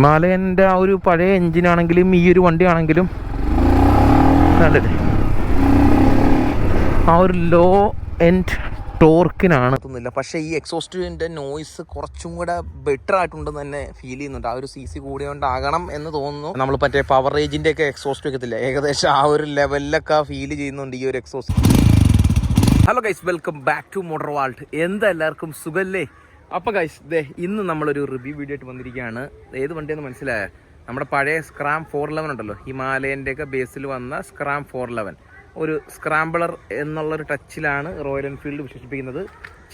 ഹിമാലയന്റെ ആ ഒരു പഴയ എൻജിനാണെങ്കിലും ഈ ഒരു വണ്ടി ആണെങ്കിലും കണ്ടില്ലേ ആ ഒരു ലോ എൻഡ് ടോർക്കിനാണ് എത്തുന്നില്ല. പക്ഷേ ഈ എക്സോസ്റ്റിന്റെ നോയ്സ് കുറച്ചും കൂടെ ബെറ്റർ ആയിട്ടുണ്ടെന്ന് തന്നെ ഫീൽ ചെയ്യുന്നുണ്ട്. ആ ഒരു സി സി കൂടിയോണ്ടാകണം എന്ന് തോന്നുന്നു. നമ്മൾ മറ്റേ പവർ റേഞ്ചിന്റെ ഒക്കെ എക്സോസ്റ്റ് വെക്കത്തില്ല? ഏകദേശം ആ ഒരു ലെവലിലൊക്കെ ഫീൽ ചെയ്യുന്നുണ്ട് ഈ ഒരു exhaust hello guys welcome back to motor vault എന്താ എല്ലാവർക്കും സുഖല്ലേ? അപ്പോൾ ഗൈസ് ദേ ഇന്ന് നമ്മളൊരു റിവ്യൂ വീഡിയോ ആയിട്ട് വന്നിരിക്കുകയാണ്. ഏത് വണ്ടിയെന്ന് മനസ്സിലായ? നമ്മുടെ പഴയ സ്ക്രാം ഫോർ ലെവൻ ഉണ്ടല്ലോ. ഹിമാലയന്റെ ഒക്കെ ബേസിൽ വന്ന സ്ക്രാം ഫോർ ലെവൻ ഒരു സ്ക്രാമ്പിളർ എന്നുള്ളൊരു ടച്ചിലാണ് റോയൽ എൻഫീൽഡ് വിശേഷിപ്പിക്കുന്നത്.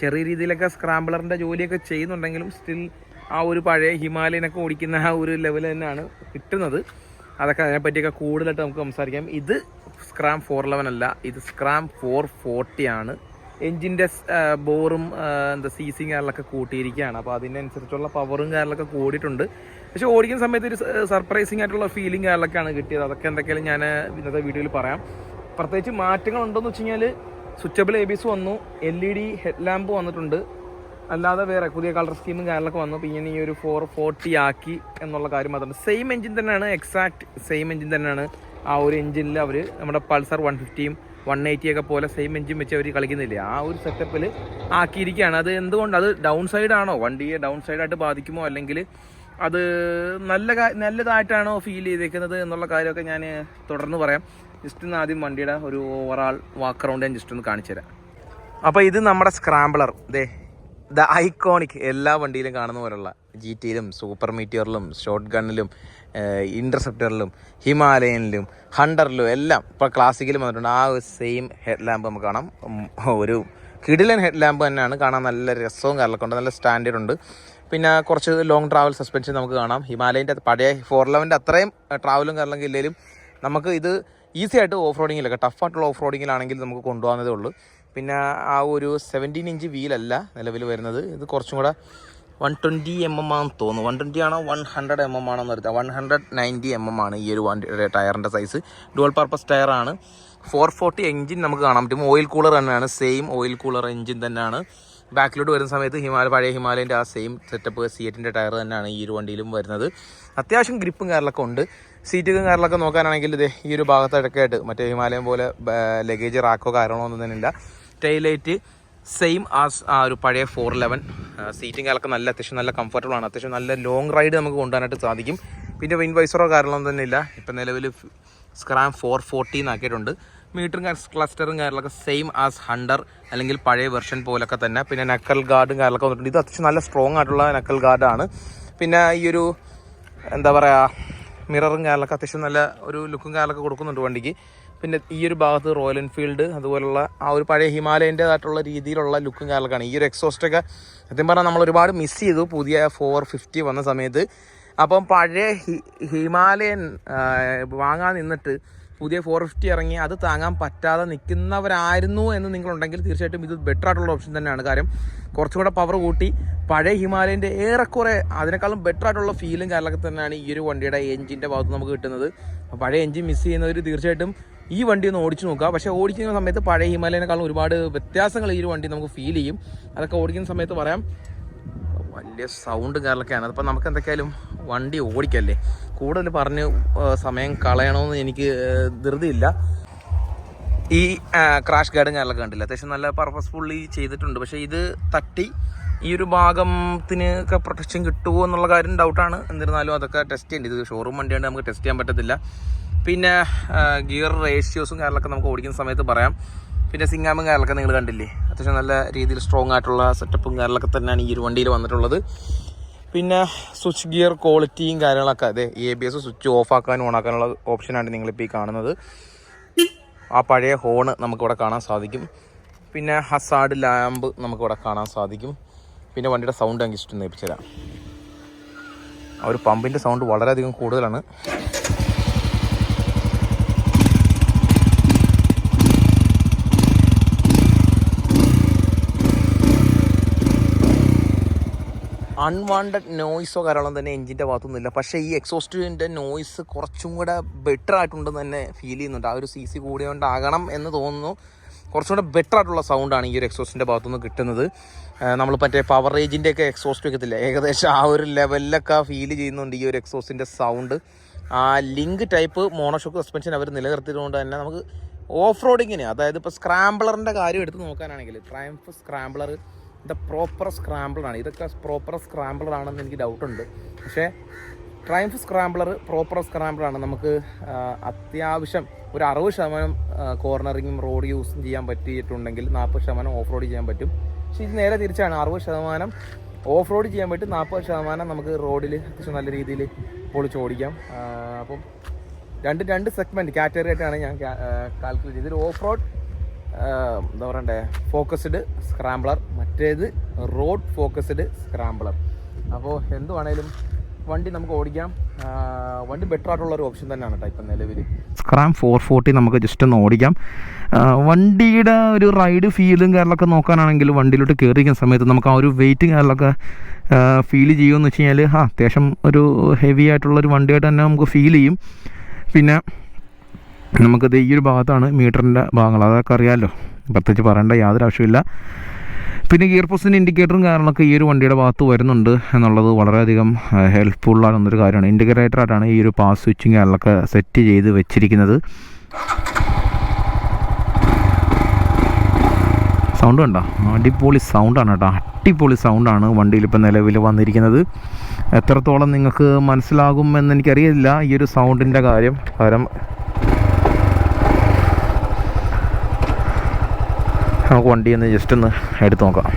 ചെറിയ രീതിയിലൊക്കെ സ്ക്രാമ്പിളറിന്റെ ജോലിയൊക്കെ ചെയ്യുന്നുണ്ടെങ്കിലും സ്റ്റിൽ ആ ഒരു പഴയ ഹിമാലയനൊക്കെ ഓടിക്കുന്ന ആ ഒരു ലെവൽ തന്നെയാണ് കിട്ടുന്നത്. അതൊക്കെ അതിനെപ്പറ്റിയൊക്കെ കൂടുതലായിട്ട് നമുക്ക് സംസാരിക്കാം. ഇത് സ്ക്രാം ഫോർ ലെവൻ അല്ല ഇത് സ്ക്രാം ഫോർ ഫോർട്ടി ആണ്. എൻജിന്റെ ബോറും എന്താ സീസിങ് കാര്യങ്ങളൊക്കെ കൂട്ടിയിരിക്കുകയാണ്. അപ്പോൾ അതിനനുസരിച്ചുള്ള പവറും കാര്യങ്ങളൊക്കെ കൂടിയിട്ടുണ്ട്. പക്ഷേ ഓടിക്കുന്ന സമയത്ത് ഒരു സർപ്രൈസിങ് ആയിട്ടുള്ള ഫീലിംഗ് കാര്യങ്ങളൊക്കെയാണ് കിട്ടിയത്. അതൊക്കെ എന്തൊക്കെയാലും ഞാൻ ഇന്നത്തെ വീഡിയോയിൽ പറയാം. പ്രത്യേകിച്ച് മാറ്റങ്ങൾ ഉണ്ടോയെന്ന് വെച്ച് കഴിഞ്ഞാൽ സ്വിച്ചബിൾ എ ബി വന്നു L E D head lamp വന്നിട്ടുണ്ട്. അല്ലാതെ വേറെ പുതിയ കളർ സ്കീമും കാര്യങ്ങളൊക്കെ വന്നു. പിന്നെ ഈ ഒരു ഫോർ ഫോർട്ടി ആക്കി എന്നുള്ള കാര്യം മാത്രമാണ് സെയിം എഞ്ചിൻ തന്നെയാണ് എക്സാക്ട് സെയിം എഞ്ചിൻ തന്നെയാണ്. ആ ഒരു എഞ്ചിനിൽ അവർ നമ്മുടെ പൾസർ വൺ ഫിഫ്റ്റിയും വൺ എയ്റ്റി ഒക്കെ പോലെ സെയിം എഞ്ചിൻ വെച്ച് അവർ കളിക്കുന്നില്ല? ആ ഒരു സെറ്റപ്പിൽ ആക്കിയിരിക്കുകയാണ്. അത് എന്തുകൊണ്ട്? അത് ഡൗൺ സൈഡ് ആണോ വണ്ടിയെ ഡൗൺ സൈഡായിട്ട് ബാധിക്കുമോ? അല്ലെങ്കിൽ അത് നല്ല നല്ലതായിട്ടാണോ ഫീൽ ചെയ്തേക്കുന്നത് എന്നുള്ള കാര്യമൊക്കെ ഞാൻ തുടർന്ന് പറയാം. ജസ്റ്റ് ഒന്ന് ആദ്യം വണ്ടിയുടെ ഒരു ഓവറാൾ വാക്ക് അറൗണ്ട് ഞാൻ ജസ്റ്റ് ഒന്ന് കാണിച്ചു തരാം. അപ്പോൾ ഇത് നമ്മുടെ സ്ക്രാമ്പിളർ ദേ ദ ഐക്കോണിക് എല്ലാ വണ്ടിയിലും കാണുന്ന പോലുള്ള ജി ടിയിലും സൂപ്പർ മീറ്റിയറിലും ഷോർട്ട് ഗണ്ണിലും ഇന്റർസെപ്റ്ററിലും ഹിമാലയനിലും ഹണ്ടറിലും എല്ലാം ഇപ്പോൾ ക്ലാസിക്കലും വന്നിട്ടുണ്ട്. ആ സെയിം ഹെഡ് ലാമ്പ് നമുക്ക് കാണാം. ഒരു കിടിലൻ ഹെഡ് ലാമ്പ് തന്നെയാണ്. കാണാൻ നല്ല രസവും ഉണ്ട്. നല്ല സ്റ്റാൻഡേർഡ് ഉണ്ട്. പിന്നെ കുറച്ച് ലോങ് ട്രാവൽ സസ്പെൻഷൻ നമുക്ക് കാണാം. ഹിമാലയന്റെ പഴയ ഫോർ ലെവന്റെ അത്രയും ട്രാവലും കാര്യങ്ങളൊക്കെ ഇല്ലെങ്കിലും നമുക്ക് ഇത് ഈസി ആയിട്ട് ഓഫ് റോഡിങ്ങിലൊക്കെ ടഫായിട്ടുള്ള ഓഫ് റോഡിങ്ങിലാണെങ്കിൽ നമുക്ക് കൊണ്ടുപോകുന്നതേ ഉള്ളൂ. പിന്നെ ആ ഒരു സെവന്റീൻ ഇഞ്ച് വീലല്ല നിലവിൽ വരുന്നത്. ഇത് കുറച്ചും കൂടെ വൺ ട്വന്റി എം എം ആണെന്ന് തോന്നുന്നു. വൺ ട്വന്റി ആണോ? വൺ ഹൺഡ്രഡ് എം എം ആണോ എന്ന് അറിയാം one hundred ninety M M ആണ് ഈ ഒരു വണ്ടിയുടെ ടയറിന്റെ സൈസ് ഡുവൽ പർപ്പസ് ടയറാണ് ഫോർ ഫോർട്ടി എഞ്ചിൻ നമുക്ക് കാണാൻ പറ്റും. ഓയിൽ കൂളർ തന്നെയാണ്. സെയിം ഓയിൽ കൂളർ എഞ്ചിൻ തന്നെയാണ്. ബാക്കിലോട്ട് വരുന്ന സമയത്ത് ഹിമാലയ പഴയ ഹിമാലയന്റെ ആ സെയിം സെറ്റപ്പ് സിയറ്റിന്റെ ടയർ തന്നെയാണ് ഈ ഒരു വണ്ടിയിലും വരുന്നത്. അത്യാവശ്യം ഗ്രിപ്പും കാര്യങ്ങളൊക്കെ ഉണ്ട്. സീറ്റും കാര്യങ്ങളൊക്കെ നോക്കാനാണെങ്കിൽ ഇത് ഈ ഒരു ഭാഗത്തൊക്കെ ആയിട്ട് മറ്റേ ഹിമാലയം പോലെ ലഗേജ് റാക്കോ കാര്യങ്ങളോ ഒന്നും തന്നെ ഇല്ല. ടൈലൈറ്റ് സെയിം ആസ് ആ ഒരു പഴയ ഫോർ ലെവൻ സീറ്റിംഗ് കാര്യങ്ങളൊക്കെ നല്ല അത്യാവശ്യം നല്ല കംഫർട്ടബിൾ ആണ്. അത്യാവശ്യം നല്ല ലോങ് റൈഡ് നമുക്ക് കൊണ്ടുപോകാനായിട്ട് സാധിക്കും. പിന്നെ വിൻ വൈസറോ കാര്യങ്ങളൊന്നും തന്നെ ഇല്ല. ഇപ്പം നിലവിൽ സ്ക്രാം ഫോർ ഫോർട്ടി എന്നാക്കിയിട്ടുണ്ട് മീറ്ററും ക്ലസ്റ്ററും കാര്യങ്ങളൊക്കെ സെയിം ആസ് ഹണ്ടർ അല്ലെങ്കിൽ പഴയ വെർഷൻ പോലൊക്കെ തന്നെ. പിന്നെ നക്കൽ ഗാർഡും കാര്യങ്ങളൊക്കെ വന്നിട്ടുണ്ട്. ഇത് അത്യാവശ്യം നല്ല സ്ട്രോങ് ആയിട്ടുള്ള നക്കൽ ഗാർഡാണ് പിന്നെ ഈ ഒരു എന്താ പറയുക മിററും കാര്യങ്ങളൊക്കെ അത്യാവശ്യം നല്ല ഒരു ലുക്കും കാര്യങ്ങളൊക്കെ കൊടുക്കുന്നുണ്ട് വണ്ടിക്ക്. പിന്നെ ഈ ഒരു ഭാഗത്ത് റോയൽ എൻഫീൽഡ് അതുപോലുള്ള ആ ഒരു പഴയ ഹിമാലയന്റേതായിട്ടുള്ള രീതിയിലുള്ള ലുക്കും കാര്യങ്ങളൊക്കെയാണ്. ഈ ഒരു എക്സോസ്റ്റൊക്കെ സത്യം പറഞ്ഞാൽ നമ്മൾ ഒരുപാട് മിസ് ചെയ്തു പുതിയ ഫോർ ഫിഫ്റ്റി വന്ന സമയത്ത്. അപ്പം പഴയ ഹിമാലയൻ വാങ്ങാൻ നിന്നിട്ട് പുതിയ ഫോർ ഫിഫ്റ്റി ഇറങ്ങി അത് താങ്ങാൻ പറ്റാതെ നിൽക്കുന്നവരായിരുന്നു എന്ന് നിങ്ങളുണ്ടെങ്കിൽ തീർച്ചയായിട്ടും ഇത് ബെറ്റർ ആയിട്ടുള്ള ഓപ്ഷൻ തന്നെയാണ്. കാര്യം കുറച്ചും കൂടെ പവർ കൂട്ടി പഴയ ഹിമാലയന്റെ ഏറെക്കുറെ അതിനേക്കാളും ബെറ്റർ ആയിട്ടുള്ള ഫീലും കാര്യങ്ങളൊക്കെ തന്നെയാണ് ഈ ഒരു വണ്ടിയുടെ എഞ്ചിന്റെ ഭാഗത്ത് നമുക്ക് കിട്ടുന്നത്. പഴയ എഞ്ചിൻ മിസ് ചെയ്യുന്നവർ തീർച്ചയായിട്ടും ഈ വണ്ടി ഒന്ന് ഓടിച്ചു നോക്കുക. പക്ഷേ ഓടിക്കുന്ന സമയത്ത് പഴയ ഹിമാലയനേക്കാളും ഒരുപാട് വ്യത്യാസങ്ങൾ ഈ ഒരു വണ്ടി നമുക്ക് ഫീൽ ചെയ്യും. അതൊക്കെ ഓടിക്കുന്ന സമയത്ത് പറയാം. വലിയ സൗണ്ട് കാര്യങ്ങളൊക്കെയാണ്. അതിപ്പോൾ നമുക്ക് എന്തൊക്കെയായാലും വണ്ടി ഓടിക്കല്ലേ? കൂടുതൽ പറഞ്ഞ് സമയം കളയണമെന്ന് എനിക്ക് ധൃതിയില്ല. ഈ ക്രാഷ് ഗാർഡും കാര്യങ്ങളൊക്കെ കണ്ടില്ല. അത്യാവശ്യം നല്ല പർപ്പസ്ഫുള്ളി ചെയ്തിട്ടുണ്ട്. പക്ഷേ ഇത് തട്ടി ഈ ഒരു ഭാഗത്തിന് ഒക്കെ പ്രൊട്ടക്ഷൻ കിട്ടുമോ എന്നുള്ള കാര്യം ഡൗട്ടാണ് എന്നിരുന്നാലും അതൊക്കെ ടെസ്റ്റ് ചെയ്യേണ്ടത് ഇത് ഷോറൂം വണ്ടിയാണ്ട് നമുക്ക് ടെസ്റ്റ് ചെയ്യാൻ പറ്റത്തില്ല. പിന്നെ ഗിയർ റേഷ്യോസും കാര്യങ്ങളൊക്കെ നമുക്ക് ഓടിക്കുന്ന സമയത്ത് പറയാം. പിന്നെ സിംഗാമും കാര്യങ്ങളൊക്കെ നിങ്ങൾ കണ്ടില്ലേ? അത്യാവശ്യം നല്ല രീതിയിൽ സ്ട്രോങ് ആയിട്ടുള്ള സെറ്റപ്പും കാര്യങ്ങളൊക്കെ തന്നെയാണ് ഈ ഒരു വണ്ടിയിൽ വന്നിട്ടുള്ളത്. പിന്നെ സ്വിച്ച് ഗിയർ ക്വാളിറ്റിയും കാര്യങ്ങളൊക്കെ അതെ A B S switch off ആക്കാനും ഓൺ ആക്കാനുള്ള ഓപ്ഷനാണ് നിങ്ങളിപ്പോൾ ഈ കാണുന്നത്. ആ പഴയ ഹോണ് നമുക്കിവിടെ കാണാൻ സാധിക്കും. പിന്നെ ഹസാഡ് ലാമ്പ് നമുക്കിവിടെ കാണാൻ സാധിക്കും. പിന്നെ വണ്ടിയുടെ സൗണ്ട് എനിക്ക് ഇഷ്ടം തരാം ആ ഒരു പമ്പിന്റെ സൗണ്ട് വളരെയധികം കൂടുതലാണ്. അൺവാണ്ടഡ് നോയ്സോ കാരണം തന്നെ എഞ്ചിന്റെ ഭാഗത്തൊന്നുമില്ല പക്ഷേ ഈ എക്സോസ്റ്റിന്റെ നോയ്സ് കുറച്ചും കൂടെ ബെറ്റർ ആയിട്ടുണ്ടെന്ന് തന്നെ ഫീൽ ചെയ്യുന്നുണ്ട്. ആ ഒരു സി സി കൂടിയോണ്ടാകണം എന്ന് തോന്നുന്നു. കുറച്ചുകൂടെ ബെറ്റർ ആയിട്ടുള്ള സൗണ്ടാണ് ഈ ഒരു എക്സോസ്റ്റിന്റെ ഭാഗത്തുനിന്ന് കിട്ടുന്നത്. നമ്മൾ മറ്റേ പവർ റേഞ്ചിന്റെ ഒക്കെ എക്സോസ്റ്റ് വെക്കത്തില്ല? ഏകദേശം ആ ഒരു ലെവലിലൊക്കെ ഫീൽ ചെയ്യുന്നുണ്ട് ഈ ഒരു എക്സോസ്റ്റിന്റെ സൗണ്ട് ആ ലിങ്ക് ടൈപ്പ് മോണോഷോക്ക് സസ്പെൻഷൻ അവർ നിലനിർത്തിയതുകൊണ്ട് തന്നെ നമുക്ക് ഓഫ് റോഡിങ്ങിന് അതായത് ഇപ്പോൾ സ്ക്രാംബ്ലറിന്റെ കാര്യം എടുത്ത് നോക്കാനാണെങ്കിൽ ട്രയംഫ് സ്ക്രാമ്പിളർ ഇത് പ്രോപ്പർ സ്ക്രാമ്പിളാണ് ഇതൊക്കെ പ്രോപ്പർ സ്ക്രാമ്പിളാണെന്ന് എനിക്ക് ഡൗട്ടുണ്ട് പക്ഷേ ട്രയംഫ് സ്ക്രാമ്പിളർ പ്രോപ്പർ സ്ക്രാമ്പിളാണ് നമുക്ക് അത്യാവശ്യം ഒരു അറുപത് ശതമാനം കോർണറിങ്ങും റോഡ് യൂസും ചെയ്യാൻ പറ്റിയിട്ടുണ്ടെങ്കിൽ നാൽപ്പത് ശതമാനം ഓഫ് റോഡ് ചെയ്യാൻ പറ്റും. പക്ഷേ ഇത് നേരെ തിരിച്ചാണ്. അറുപത് ശതമാനം ഓഫ് റോഡ് ചെയ്യാൻ പറ്റും. നാൽപ്പത് ശതമാനം നമുക്ക് റോഡിൽ അത്യാവശ്യം നല്ല രീതിയിൽ പൊളിച്ച് ഓടിക്കാം. അപ്പം രണ്ട് രണ്ട് സെഗ്മെന്റ് കാറ്റഗറി ആയിട്ടാണ് ഞാൻ കാൽക്കുലേറ്റ് ചെയ്തത്. ഓഫ് റോഡ് എന്താ പറയണ്ടേ? ഫോക്കസ്ഡ് സ്ക്രാംബ്ലർ മറ്റേത് റോഡ് ഫോക്കസ്ഡ് സ്ക്രാംബ്ലർ അപ്പോൾ എന്ത് വേണേലും വണ്ടി നമുക്ക് ഓടിക്കാം. വണ്ടി ബെറ്റർ ആയിട്ടുള്ള ഒരു ഓപ്ഷൻ തന്നെയാണ് കേട്ടോ ഇപ്പം നിലവിൽ സ്ക്രാം ഫോർ ഫോർട്ടി നമുക്ക് ജസ്റ്റ് ഒന്ന് ഓടിക്കാം. വണ്ടിയുടെ ഒരു റൈഡ് ഫീലും കാര്യങ്ങളൊക്കെ നോക്കാനാണെങ്കിൽ വണ്ടിയിലോട്ട് കയറിയിരിക്കുന്ന സമയത്ത് നമുക്ക് ആ ഒരു വെയിറ്റും കാര്യങ്ങളൊക്കെ ഫീൽ ചെയ്യുമെന്ന് വെച്ച് കഴിഞ്ഞാൽ ആ അത്യാവശ്യം ഒരു ഹെവി ആയിട്ടുള്ള ഒരു വണ്ടിയായിട്ട് തന്നെ നമുക്ക് ഫീൽ ചെയ്യും. പിന്നെ നമുക്കത് ഈ ഒരു ഭാഗത്താണ് മീറ്ററിന്റെ ഭാഗങ്ങൾ. അതൊക്കെ അറിയാമല്ലോ പ്രത്യേകിച്ച് പറയേണ്ട യാതൊരു ആവശ്യമില്ല പിന്നെ ഗിയർ പോസ്റ്റിന്റെ ഇൻഡിക്കേറ്ററും കാര്യങ്ങളൊക്കെ ഈ ഒരു വണ്ടിയുടെ ഭാഗത്ത് വരുന്നുണ്ട് എന്നുള്ളത് വളരെയധികം ഹെൽപ്ഫുള്ളാണെന്നൊരു കാര്യമാണ്. ഇൻഡിക്കേറ്ററായിട്ടാണ് ഈ ഒരു പാസ് സ്വിച്ചിങ് കാര്യങ്ങളൊക്കെ സെറ്റ് ചെയ്ത് വെച്ചിരിക്കുന്നത്. സൗണ്ട് കണ്ടോ? അടിപൊളി സൗണ്ടാണ് കേട്ടോ. അടിപൊളി സൗണ്ടാണ് വണ്ടിയിൽ ഇപ്പോൾ നിലവിൽ വന്നിരിക്കുന്നത്. എത്രത്തോളം നിങ്ങൾക്ക് മനസ്സിലാകും എന്ന് എനിക്കറിയില്ല ഈ ഒരു സൗണ്ടിന്റെ കാര്യം. കാരണം നമുക്ക് വണ്ടി ഒന്ന് ജസ്റ്റ് ഒന്ന് എടുത്ത് നോക്കാം.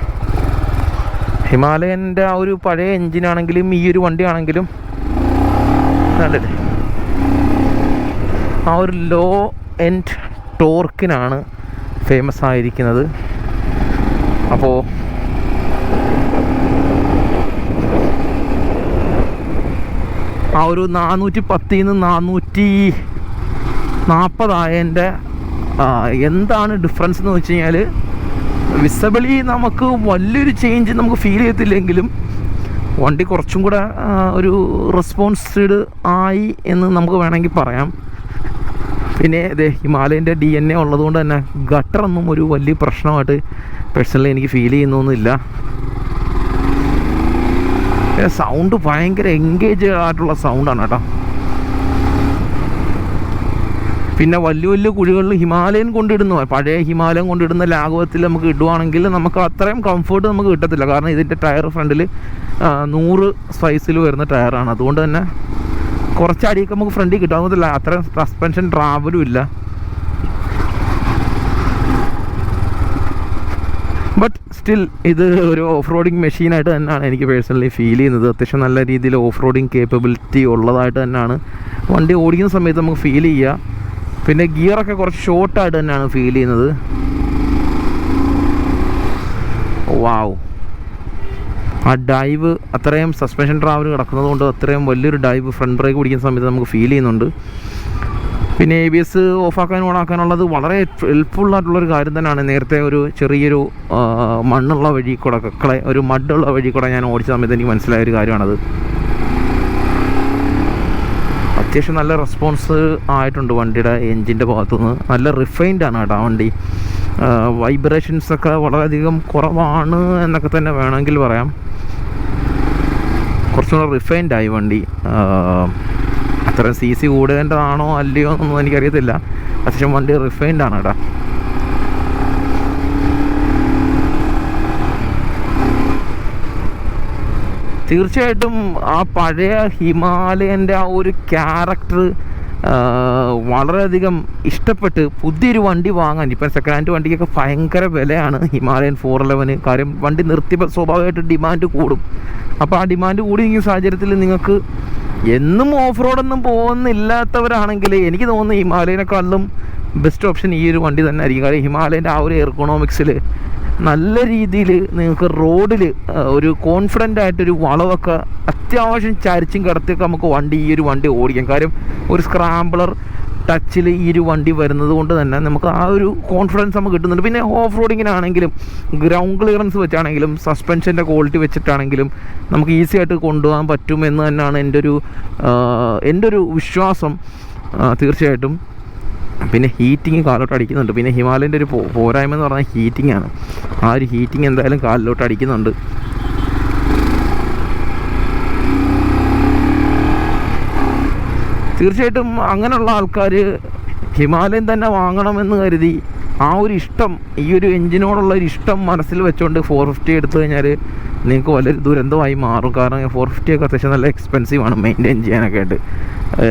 ഹിമാലയന്റെ ആ ഒരു പഴയ എൻജിനാണെങ്കിലും ഈ ഒരു വണ്ടി ആണെങ്കിലും നല്ലത്. ആ ഒരു ലോ എൻഡ് ടോർക്കിനാണ് ഫേമസ് ആയിരിക്കുന്നത്. അപ്പോൾ ആ ഒരു നാനൂറ്റി പത്തിൽ നിന്ന് നാനൂറ്റി നാൽപ്പതായതിന്റെ എന്താണ് ഡിഫറൻസ് എന്ന് വെച്ച് കഴിഞ്ഞാൽ വിസബിളി നമുക്ക് വലിയൊരു ചേഞ്ച് നമുക്ക് ഫീൽ ചെയ്യത്തില്ലെങ്കിലും വണ്ടി കുറച്ചും കൂടെ ഒരു റെസ്പോൺസ്ഡ് ആയി എന്ന് നമുക്ക് വേണമെങ്കിൽ പറയാം. പിന്നെ അതെ ഹിമാലയന്റെ ഡി എൻ എ ഉള്ളതുകൊണ്ട് തന്നെ ഗട്ടറൊന്നും ഒരു വലിയ പ്രശ്നമായിട്ട് പേഴ്സണലി എനിക്ക് ഫീൽ ചെയ്യുന്നൊന്നുമില്ല. സൗണ്ട് ഭയങ്കര എൻഗേജ് ആയിട്ടുള്ള സൗണ്ടാണ് കേട്ടോ. പിന്നെ വലിയ വലിയ കുഴികളിൽ ഹിമാലയൻ കൊണ്ടിടുന്നു. പഴയ ഹിമാലയം കൊണ്ടിടുന്ന ലാഘവത്തിൽ നമുക്ക് ഇടുവാണെങ്കിൽ നമുക്ക് അത്രയും കംഫർട്ട് നമുക്ക് കിട്ടത്തില്ല. കാരണം ഇതിന്റെ ടയർ ഫ്രണ്ടിൽ നൂറ് സൈസിൽ വരുന്ന ടയറാണ് അതുകൊണ്ട് തന്നെ കുറച്ച് അടിയൊക്കെ നമുക്ക് ഫ്രണ്ടിൽ കിട്ടും. അതുകൊണ്ടല്ല അത്രയും സസ്പെൻഷൻ ട്രാവലും ഇല്ല. ബട്ട് സ്റ്റിൽ ഇത് ഒരു ഓഫ് റോഡിങ് മെഷീനായിട്ട് തന്നെയാണ് എനിക്ക് പേഴ്സണലി ഫീൽ ചെയ്യുന്നത്. അത്യാവശ്യം നല്ല രീതിയിൽ ഓഫ് റോഡിങ് കേപ്പബിലിറ്റി ഉള്ളതായിട്ട് തന്നെയാണ്. വണ്ടി ഓടിക്കുന്ന സമയത്ത് നമുക്ക് ഫീൽ ചെയ്യുക പിന്നെ ഗിയറൊക്കെ കുറച്ച് ഷോർട്ടായിട്ട് തന്നെയാണ് ഫീൽ ചെയ്യുന്നത്. വാവ് ആ ഡൈവ് അത്രയും സസ്പെൻഷൻ ട്രാവൽ കിടക്കുന്നത് കൊണ്ട് അത്രയും വലിയൊരു ഡൈവ് ഫ്രണ്ട് ബ്രേക്ക് പിടിക്കുന്ന സമയത്ത് നമുക്ക് ഫീൽ ചെയ്യുന്നുണ്ട്. പിന്നെ എ ബി എസ് ഓഫാക്കാനും ഓണാക്കാനുള്ളത് വളരെ ഹെൽപ്ഫുൾ ആയിട്ടുള്ളൊരു കാര്യം തന്നെയാണ്. നേരത്തെ ഒരു ചെറിയൊരു മണ്ണുള്ള വഴി കൂടെ ഒരു മഡുള്ള വഴി കൂടെ ഞാൻ ഓടിച്ച സമയത്ത് എനിക്ക് മനസ്സിലായ ഒരു കാര്യമാണത്. അത്യാവശ്യം നല്ല റെസ്പോൺസ് ആയിട്ടുണ്ട് വണ്ടിയുടെ എൻജിന്റെ ഭാഗത്തുനിന്ന്. നല്ല റിഫൈൻഡ് ആണ് കേട്ടോ വണ്ടി. വൈബ്രേഷൻസൊക്കെ വളരെയധികം കുറവാണ് എന്നൊക്കെ തന്നെ വേണമെങ്കിൽ പറയാം. കുറച്ചുകൂടെ റിഫൈൻഡ് ആയി വണ്ടി. അത്രയും സി സി കൂടേണ്ടതാണോ അല്ലയോ എന്നൊന്നും എനിക്കറിയത്തില്ല. അത്യാവശ്യം വണ്ടി റിഫൈൻഡ് ആണ് കേട്ടോ. തീർച്ചയായിട്ടും ആ പഴയ ഹിമാലയന്റെ ആ ഒരു ക്യാരക്ടർ വളരെയധികം ഇഷ്ടപ്പെട്ട് പുതിയൊരു വണ്ടി വാങ്ങാൻ ഇപ്പം സെക്കൻഡ് ഹാൻഡ് വണ്ടിക്കൊക്കെ ഭയങ്കര വിലയാണ് ഹിമാലയൻ ഫോർ ഇലവന് കാര്യം വണ്ടി നിർത്തി സ്വാഭാവികമായിട്ട് ഡിമാൻഡ് കൂടും. അപ്പോൾ ആ ഡിമാൻഡ് കൂടി ഈ സാഹചര്യത്തിൽ നിങ്ങൾക്ക് എന്നും ഓഫ് റോഡൊന്നും പോകുന്നില്ലാത്തവരാണെങ്കിൽ എനിക്ക് തോന്നുന്നു ഹിമാലയനെക്കാളും ബെസ്റ്റ് ഓപ്ഷൻ ഈ ഒരു വണ്ടി തന്നെ ആയിരിക്കും. കാര്യം ഹിമാലയന്റെ ആ ഒരു എർക്കണോമിക്സിൽ നല്ല രീതിയിൽ നിങ്ങൾക്ക് റോഡിൽ ഒരു കോൺഫിഡന്റ് ആയിട്ടൊരു വളവൊക്കെ അത്യാവശ്യം ചരിച്ചും കിടത്തിയൊക്കെ നമുക്ക് വണ്ടി ഈ ഒരു വണ്ടി ഓടിക്കാം. കാര്യം ഒരു സ്ക്രാമ്പിളർ ടച്ചിൽ ഈ ഒരു വണ്ടി വരുന്നത് കൊണ്ട് തന്നെ നമുക്ക് ആ ഒരു കോൺഫിഡൻസ് നമുക്ക് കിട്ടുന്നുണ്ട്. പിന്നെ ഓഫ് റോഡിങ്ങിനാണെങ്കിലും ഗ്രൗണ്ട് ക്ലിയറൻസ് വെച്ചാണെങ്കിലും സസ്പെൻഷന്റെ ക്വാളിറ്റി വെച്ചിട്ടാണെങ്കിലും നമുക്ക് ഈസി ആയിട്ട് കൊണ്ടുപോകാൻ പറ്റും എന്ന് തന്നെയാണ് എന്റെ ഒരു എന്റെ ഒരു വിശ്വാസം തീർച്ചയായിട്ടും. പിന്നെ ഹീറ്റിങ് കാലിലോട്ട് അടിക്കുന്നുണ്ട്. പിന്നെ ഹിമാലയന്റെ ഒരു പോരായ്മ എന്ന് പറഞ്ഞാൽ ഹീറ്റിംഗ് ആണ്. ആ ഒരു ഹീറ്റിംഗ് എന്തായാലും കാലിലോട്ട് അടിക്കുന്നുണ്ട്. തീർച്ചയായിട്ടും അങ്ങനെയുള്ള ആൾക്കാർ ഹിമാലയൻ തന്നെ വാങ്ങണമെന്ന് കരുതി ആ ഒരു ഇഷ്ടം ഈ ഒരു എഞ്ചിനോടുള്ള ഒരു ഇഷ്ടം മനസ്സിൽ വെച്ചുകൊണ്ട് ഫോർ ഫിഫ്റ്റി എടുത്തു കഴിഞ്ഞാൽ നിങ്ങൾക്ക് വലിയൊരു ദുരന്തമായി മാറും. കാരണം ഫോർ ഫിഫ്റ്റി ഒക്കെ അത്യാവശ്യം നല്ല എക്സ്പെൻസീവ് ആണ് മെയിന്റെയിൻ ചെയ്യാനൊക്കെ ആയിട്ട്.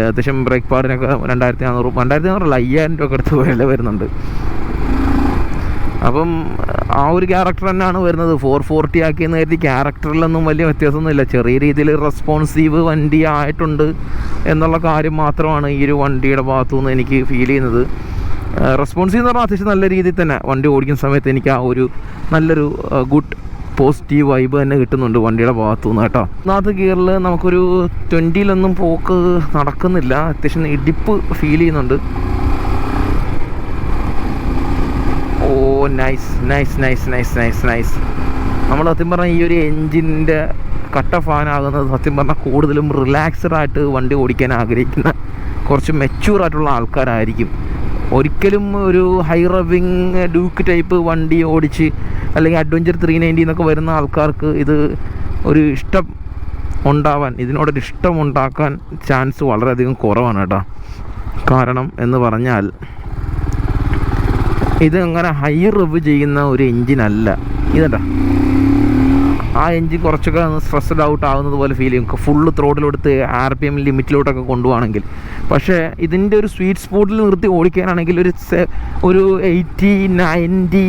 അത്യാവശ്യം ബ്രേക്ക് പാടിനൊക്കെ രണ്ടായിരത്തി നാനൂറ് രണ്ടായിരത്തി നാനൂറല്ല അയ്യായിരം രൂപ അടുത്ത് വില വരുന്നുണ്ട്. അപ്പം ആ ഒരു ക്യാരക്ടർ തന്നെയാണ് വരുന്നത്. ഫോർ ഫോർട്ടി ആക്കിയെന്ന് കരുതി ക്യാരക്ടറിലൊന്നും വലിയ വ്യത്യാസമൊന്നുമില്ല ചെറിയ രീതിയിൽ റെസ്പോൺസീവ് വണ്ടി ആയിട്ടുണ്ട് എന്നുള്ള കാര്യം മാത്രമാണ് ഈ ഒരു വണ്ടിയുടെ ഭാഗത്തു നിന്ന് എനിക്ക് ഫീൽ ചെയ്യുന്നത്. റെസ്പോൺസീവ് എന്ന് പറഞ്ഞാൽ അത്യാവശ്യം നല്ല രീതിയിൽ തന്നെ വണ്ടി ഓടിക്കുന്ന സമയത്ത് എനിക്ക് ആ ഒരു നല്ലൊരു ഗുഡ് പോസിറ്റീവ് വൈബ് തന്നെ കിട്ടുന്നുണ്ട് വണ്ടിയുടെ ഭാഗത്തു നിന്ന് കേട്ടോ ഒന്നാമത്തെ ഗിയറിൽ നമുക്കൊരു ട്വന്റിയിലൊന്നും പോക്ക് നടക്കുന്നില്ല. അത്യാവശ്യം ഇടിപ്പ് ഫീൽ ചെയ്യുന്നുണ്ട്. ഓ nice nice nice nice nice nice നമ്മൾ സത്യം പറഞ്ഞാൽ ഈ ഒരു എൻജിന്റെ കട്ട ഫാനാകുന്നത് സത്യം പറഞ്ഞാൽ കൂടുതലും റിലാക്സ്ഡ് ആയിട്ട് വണ്ടി ഓടിക്കാൻ ആഗ്രഹിക്കുന്ന കുറച്ച് മെച്യൂർ ആയിട്ടുള്ള ആൾക്കാരായിരിക്കും. ഒരിക്കലും ഒരു ഹൈ റവിങ് ഡ്യൂക്ക് ടൈപ്പ് വണ്ടി ഓടിച്ച് അല്ലെങ്കിൽ അഡ്വഞ്ചർ ത്രീ നയന്റി എന്നൊക്കെ വരുന്ന ആൾക്കാർക്ക് ഇത് ഒരു ഇഷ്ടം ഉണ്ടാവാൻ ഇതിനോടൊരു ഇഷ്ടം ഉണ്ടാക്കാൻ ചാൻസ് വളരെയധികം കുറവാണ് കേട്ടോ. കാരണം എന്ന് പറഞ്ഞാൽ ഇത് അങ്ങനെ ഹൈ റിവ് ചെയ്യുന്ന ഒരു എൻജിൻ അല്ല. ആ എൻജിൻ കുറച്ചൊക്കെ സ്ട്രെസ്ഡ് ഔട്ട് ആവുന്നത് പോലെ ഫീൽ ചെയ്യും. ഫുള്ള് ത്രോട്ടിലെടുത്ത് ആർ പി എം ലിമിറ്റിലോട്ടൊക്കെ കൊണ്ടുപോകണമെങ്കിൽ. പക്ഷേ ഇതിന്റെ ഒരു സ്വീറ്റ് സ്പോട്ടിൽ നിർത്തി ഓടിക്കാനാണെങ്കിൽ ഒരു ഒരു എയ്റ്റി നയന്റി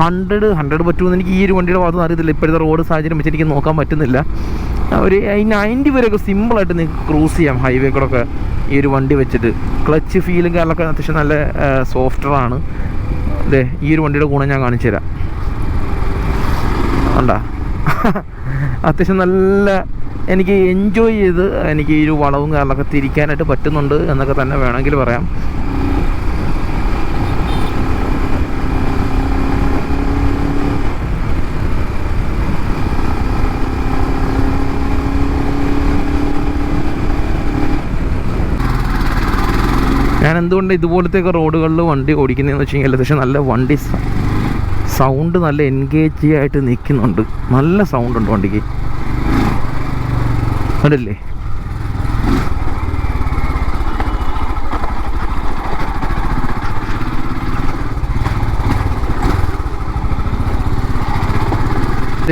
ഹൺഡ്രഡ് ഹൺഡ്രഡ് പറ്റുമെന്ന് എനിക്ക് ഈ ഒരു വണ്ടിയുടെ ഭാഗത്ത് അറിയത്തില്ല. ഇപ്പോഴത്തെ റോഡ് സാഹചര്യം വെച്ച് എനിക്ക് നോക്കാൻ പറ്റുന്നില്ല. ഒരു ഈ നയന്റി വരെയൊക്കെ സിമ്പിളായിട്ട് നിങ്ങൾക്ക് ക്രൂസ് ചെയ്യാം. ഹൈവേ കൂടെ ഒക്കെ ഈ ഒരു വണ്ടി വെച്ചിട്ട്. ക്ലച്ച് ഫീലും കാര്യങ്ങളൊക്കെ അത്യാവശ്യം നല്ല സോഫ്റ്ററാണ് അതെ ഈ ഒരു വണ്ടിയുടെ ഗുണം ഞാൻ കാണിച്ചു തരാം കണ്ടാ? അത്യാവശ്യം നല്ല എനിക്ക് എൻജോയ് ചെയ്ത് എനിക്ക് ഈ ഒരു വളവും കാര്യങ്ങളൊക്കെ തിരിക്കാനായിട്ട് പറ്റുന്നുണ്ട് എന്നൊക്കെ തന്നെ വേണമെങ്കിൽ പറയാം. ഞാൻ എന്തുകൊണ്ട് ഇതുപോലത്തെയൊക്കെ റോഡുകളിൽ വണ്ടി ഓടിക്കുന്നതെന്ന് വെച്ച് കഴിഞ്ഞാൽ അത്യാവശ്യം നല്ല വണ്ടി സൗണ്ട് നല്ല എൻഗേജ് ആയിട്ട് നിൽക്കുന്നുണ്ട് നല്ല സൗണ്ട് ഉണ്ട് വണ്ടിക്ക്. കണ്ടില്ലേ?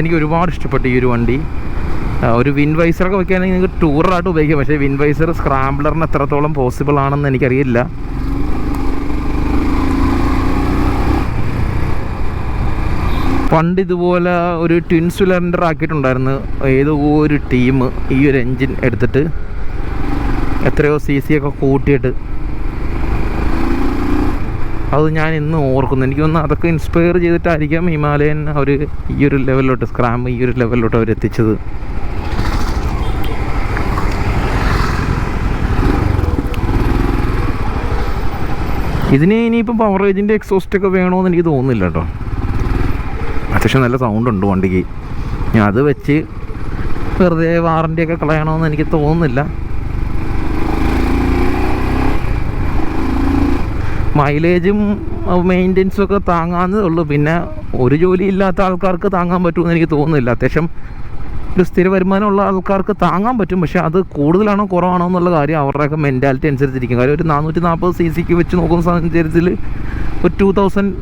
എനിക്ക് ഒരുപാട് ഇഷ്ടപ്പെട്ടു ഈ ഒരു വണ്ടി. ഒരു വിൻ വൈസറൊക്കെ വെക്കുകയാണെങ്കിൽ നിങ്ങൾക്ക് ടൂറായിട്ട് ഉപയോഗിക്കാം. പക്ഷേ വിൻ വൈസർ സ്ക്രാംബ്ലറിന് എത്രത്തോളം പോസിബിൾ ആണെന്ന് എനിക്കറിയില്ല. പണ്ട് ഇതുപോലെ ഒരു ട്വിൻ സിലിണ്ടർ ആക്കിയിട്ടുണ്ടായിരുന്നു. ഏതോ ഒരു ടീം ഈ ഒരു എൻജിൻ എടുത്തിട്ട് എത്രയോ സി സി ഒക്കെ കൂട്ടിയിട്ട്. അത് ഞാൻ ഇന്ന് ഓർക്കുന്നു. എനിക്ക് തോന്നുന്നു അതൊക്കെ ഇൻസ്പയർ ചെയ്തിട്ടായിരിക്കാം ഹിമാലയൻ അവർ ഈ ഒരു ലെവലിലോട്ട് സ്ക്രാം ഈ ഒരു ലെവലിലോട്ട് അവർ എത്തിച്ചത്. ഇതിന് ഇനിയിപ്പം പവർ ഏജിന്റെ എക്സോസ്റ്റ് ഒക്കെ വേണമെന്ന് എനിക്ക് തോന്നുന്നില്ല കേട്ടോ. അത്യാവശ്യം നല്ല സൗണ്ട് ഉണ്ട് വണ്ടിക്ക്. ഞാൻ അത് വെച്ച് വെറുതെ വാറണ്ടി ഒക്കെ കളയണമെന്ന് എനിക്ക് തോന്നുന്നില്ല. മൈലേജും മെയിന്റെനൻസും ഒക്കെ താങ്ങാന്നേ ഉള്ളൂ. പിന്നെ ഒരു ജോലി ഇല്ലാത്ത ആൾക്കാർക്ക് താങ്ങാൻ പറ്റുമെന്ന് എനിക്ക് തോന്നുന്നില്ല. അത്യാവശ്യം ഒരു സ്ഥിര വരുമാനമുള്ള ആൾക്കാർക്ക് താങ്ങാൻ പറ്റും. പക്ഷേ അത് കൂടുതലാണോ കുറവാണോ എന്നുള്ള കാര്യം അവരുടെയൊക്കെ മെന്റാലിറ്റി അനുസരിച്ചിരിക്കും. കാര്യം ഒരു നാനൂറ്റി നാൽപ്പത് സി സിക്ക് വെച്ച് നോക്കുന്ന സാഹചര്യത്തിൽ ഒരു two thousand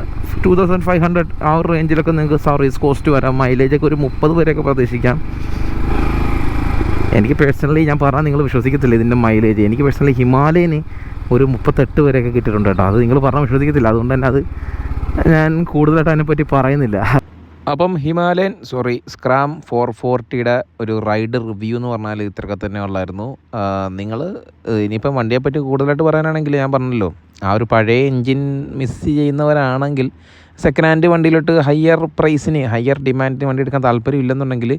two thousand five hundred ആ ഒരു റേഞ്ചിലൊക്കെ നിങ്ങൾക്ക് സർവീസ് കോസ്റ്റ് വരാം. മൈലേജൊക്കെ ഒരു മുപ്പത് വരെയൊക്കെ പ്രതീക്ഷിക്കാം. എനിക്ക് പേഴ്സണലി ഞാൻ പറഞ്ഞാൽ നിങ്ങൾ വിശ്വസിക്കത്തില്ല ഇതിന്റെ മൈലേജ് എനിക്ക് പേഴ്സണലി ഹിമാലയന് ഒരു മുപ്പത്തെട്ട് വരെയൊക്കെ കിട്ടിയിട്ടുണ്ട് കേട്ടോ. അത് നിങ്ങൾ പറഞ്ഞാൽ വിശ്വസിക്കത്തില്ല. അതുകൊണ്ട് തന്നെ അത് ഞാൻ കൂടുതലായിട്ട് അതിനെപ്പറ്റി പറയുന്നില്ല. അപ്പം ഹിമാലയൻ സോറി സ്ക്രാം ഫോർ ഫോർട്ടിയുടെ ഒരു റൈഡ് റിവ്യൂ എന്ന് പറഞ്ഞാൽ ഇത്രയൊക്കെ തന്നെ ഉള്ളായിരുന്നു. നിങ്ങൾ ഇനിയിപ്പം വണ്ടിയെപ്പറ്റി കൂടുതലായിട്ട് പറയാനാണെങ്കിൽ ഞാൻ പറഞ്ഞല്ലോ ആ ഒരു പഴയ എൻജിൻ മിസ് ചെയ്യുന്നവരാണെങ്കിൽ സെക്കൻഡ് ഹാൻഡ് വണ്ടിയിലോട്ട് ഹയർ പ്രൈസിന് ഹയർ ഡിമാൻഡിന് വണ്ടി എടുക്കാൻ താല്പര്യം ഇല്ലെന്നുണ്ടെങ്കിൽ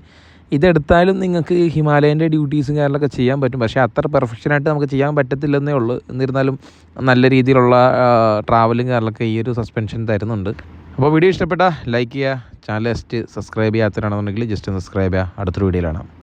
ഇതെടുത്താലും നിങ്ങൾക്ക് ഹിമാലയന്റെ ഡ്യൂട്ടീസും കാര്യങ്ങളൊക്കെ ചെയ്യാൻ പറ്റും. പക്ഷേ അത്ര പെർഫെക്ഷനായിട്ട് നമുക്ക് ചെയ്യാൻ പറ്റത്തില്ലെന്നേ ഉള്ളൂ. എന്നിരുന്നാലും നല്ല രീതിയിലുള്ള ട്രാവലും കാര്യങ്ങളൊക്കെ ഈ ഒരു സസ്പെൻഷൻ തരുന്നുണ്ട്. അപ്പോൾ വീഡിയോ ഇഷ്ടപ്പെട്ടാൽ ലൈക്ക് ചെയ്യുക ചാനൽ ജസ്റ്റ് സബ്സ്ക്രൈബ് ചെയ്യാത്തവരാണെന്നുണ്ടെങ്കിൽ ജസ്റ്റ് സബ്സ്ക്രൈബ് ചെയ്യുക. അടുത്തൊരു വീഡിയോയിലാണ്